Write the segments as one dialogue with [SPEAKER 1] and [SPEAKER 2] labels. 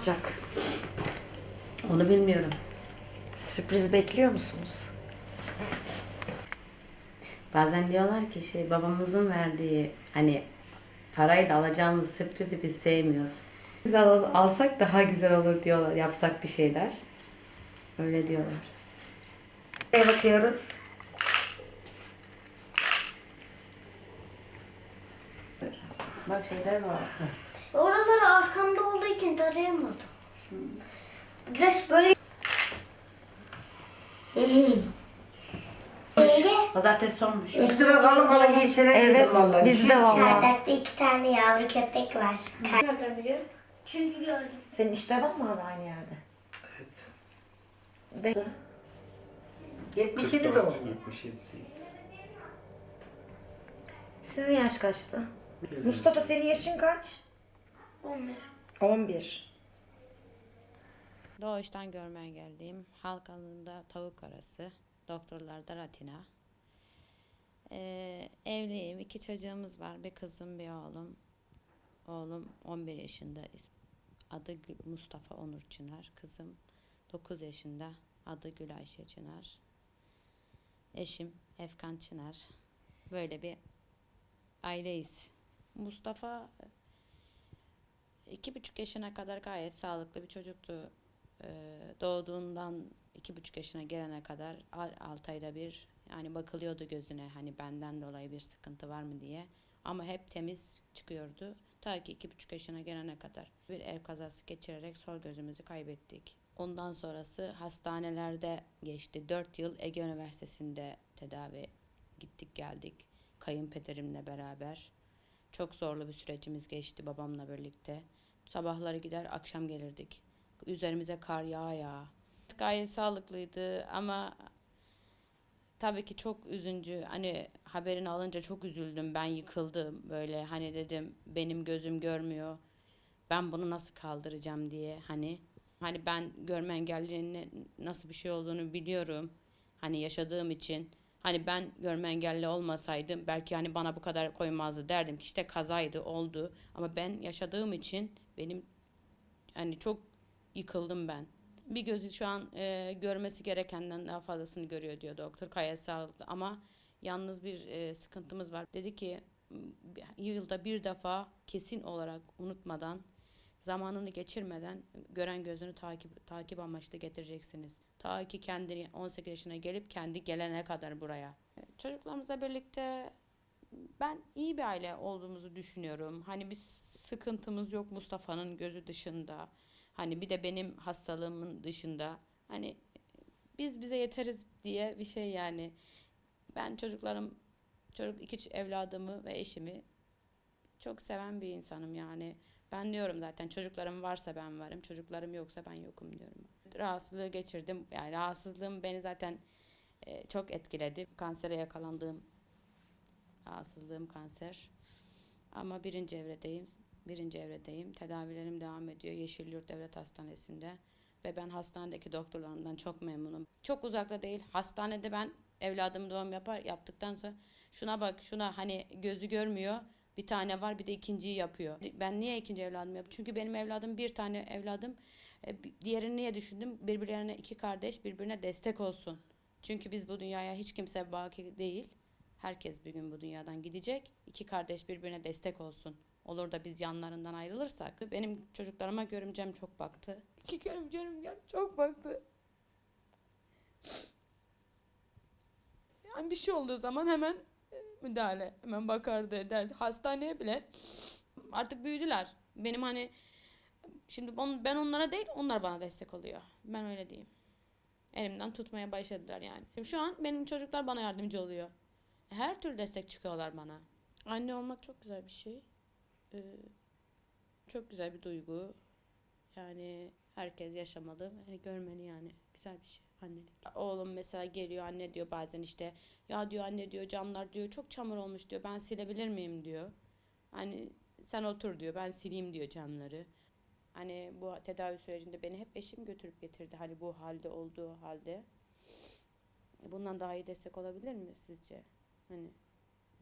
[SPEAKER 1] olacak?
[SPEAKER 2] Onu bilmiyorum.
[SPEAKER 1] Sürpriz bekliyor musunuz?
[SPEAKER 2] Bazen diyorlar ki şey babamızın verdiği hani parayla alacağımız sürprizi biz sevmiyoruz. Biz de al- alsak daha güzel olur diyorlar. Yapsak bir şeyler. Öyle diyorlar.
[SPEAKER 1] Neye bakıyoruz?
[SPEAKER 2] Bak şeyler var.
[SPEAKER 3] Oraları için tarayamadım. Biraz böyle... Yenge,
[SPEAKER 2] Pazartesi sonmuş.
[SPEAKER 4] Üstüme kalın kalın giysiler
[SPEAKER 1] Evet,
[SPEAKER 4] giydim vallahi.
[SPEAKER 1] bizde valla.
[SPEAKER 3] çardakta iki tane yavru köpek var. Nereden biliyorum? Çünkü gördüm.
[SPEAKER 1] Senin işte var mı abi aynı yerde?
[SPEAKER 5] Evet.
[SPEAKER 1] De.
[SPEAKER 4] 77 doğum.
[SPEAKER 5] 77 değil.
[SPEAKER 1] Sizin yaş kaçtı? Mustafa senin yaşın kaç?
[SPEAKER 3] Onlar.
[SPEAKER 1] 11.
[SPEAKER 2] Doğuştan görme engelliyim. Halk alanında tavuk arası. Doktorlarda ratina. Ee, evliyim. iki çocuğumuz var. Bir kızım bir oğlum. Oğlum 11 yaşında. Adı Mustafa Onur Çınar. Kızım 9 yaşında. Adı Gül Ayşe Çınar. Eşim Efkan Çınar. Böyle bir aileyiz. Mustafa iki buçuk yaşına kadar gayet sağlıklı bir çocuktu. Ee, doğduğundan iki buçuk yaşına gelene kadar al- altı ayda bir yani bakılıyordu gözüne hani benden dolayı bir sıkıntı var mı diye. Ama hep temiz çıkıyordu. Ta ki iki buçuk yaşına gelene kadar bir ev kazası geçirerek sol gözümüzü kaybettik. Ondan sonrası hastanelerde geçti. Dört yıl Ege Üniversitesi'nde tedavi gittik geldik. Kayınpederimle beraber. Çok zorlu bir sürecimiz geçti babamla birlikte. Sabahları gider akşam gelirdik. Üzerimize kar yağ yağ. Gayet sağlıklıydı ama tabii ki çok üzüncü. Hani haberini alınca çok üzüldüm. Ben yıkıldım böyle hani dedim benim gözüm görmüyor. Ben bunu nasıl kaldıracağım diye hani hani ben görme engelliliğinin nasıl bir şey olduğunu biliyorum. Hani yaşadığım için hani ben görme engelli olmasaydım belki hani bana bu kadar koymazdı derdim ki işte kazaydı oldu ama ben yaşadığım için benim hani çok yıkıldım ben. Bir gözü şu an e, görmesi gerekenden daha fazlasını görüyor diyor doktor. Kaya sağlıklı ama yalnız bir e, sıkıntımız var. Dedi ki "M- yılda bir defa kesin olarak unutmadan zamanını geçirmeden gören gözünü takip takip amaçlı getireceksiniz. Ta ki kendini 18 yaşına gelip kendi gelene kadar buraya. Çocuklarımızla birlikte ben iyi bir aile olduğumuzu düşünüyorum. Hani bir sıkıntımız yok Mustafa'nın gözü dışında. Hani bir de benim hastalığımın dışında. Hani biz bize yeteriz diye bir şey yani. Ben çocuklarım, çocuk iki evladımı ve eşimi çok seven bir insanım yani. Ben diyorum zaten çocuklarım varsa ben varım, çocuklarım yoksa ben yokum diyorum. Rahatsızlığı geçirdim. Yani rahatsızlığım beni zaten e, çok etkiledi. Kansere yakalandığım rahatsızlığım kanser. Ama birinci evredeyim. Birinci evredeyim. Tedavilerim devam ediyor Yeşilyurt Devlet Hastanesi'nde. Ve ben hastanedeki doktorlarımdan çok memnunum. Çok uzakta değil. Hastanede ben evladım doğum yapar yaptıktan sonra şuna bak şuna hani gözü görmüyor. Bir tane var bir de ikinciyi yapıyor. Ben niye ikinci evladım yapıyorum? Çünkü benim evladım bir tane evladım. E, Diğerini niye düşündüm? Birbirlerine iki kardeş birbirine destek olsun. Çünkü biz bu dünyaya hiç kimse baki değil. Herkes bir gün bu dünyadan gidecek. İki kardeş birbirine destek olsun. Olur da biz yanlarından ayrılırsak. Benim çocuklarıma görümcem çok baktı. İki görümcem çok baktı.
[SPEAKER 6] Yani bir şey olduğu zaman hemen müdahale, hemen bakardı ederdi. Hastaneye bile
[SPEAKER 2] Artık büyüdüler. Benim hani şimdi on- ben onlara değil onlar bana destek oluyor. Ben öyle diyeyim. Elimden tutmaya başladılar yani. Şu an benim çocuklar bana yardımcı oluyor. Her türlü destek çıkıyorlar bana. Anne olmak çok güzel bir şey. Ee, çok güzel bir duygu. Yani herkes yaşamalı ve görmeli yani. Güzel bir şey annelik. Oğlum mesela geliyor anne diyor bazen işte ya diyor anne diyor camlar diyor çok çamur olmuş diyor ben silebilir miyim diyor. Hani sen otur diyor ben sileyim diyor camları. Hani bu tedavi sürecinde beni hep eşim götürüp getirdi. Hani bu halde olduğu halde. Bundan daha iyi destek olabilir mi sizce? Hani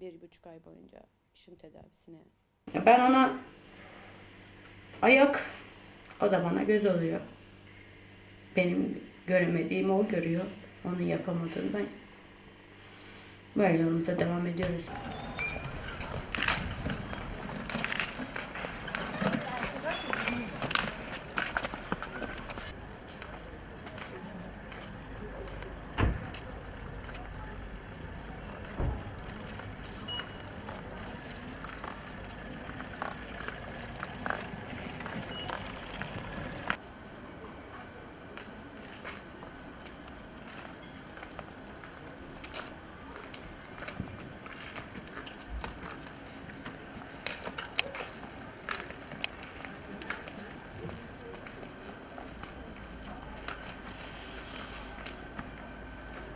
[SPEAKER 2] bir buçuk ay boyunca işin tedavisine.
[SPEAKER 7] Ben ona ayak
[SPEAKER 2] O da bana göz oluyor. Benim göremediğimi o görüyor. Onun yapamadığını ben. Böyle yolumuza devam ediyoruz.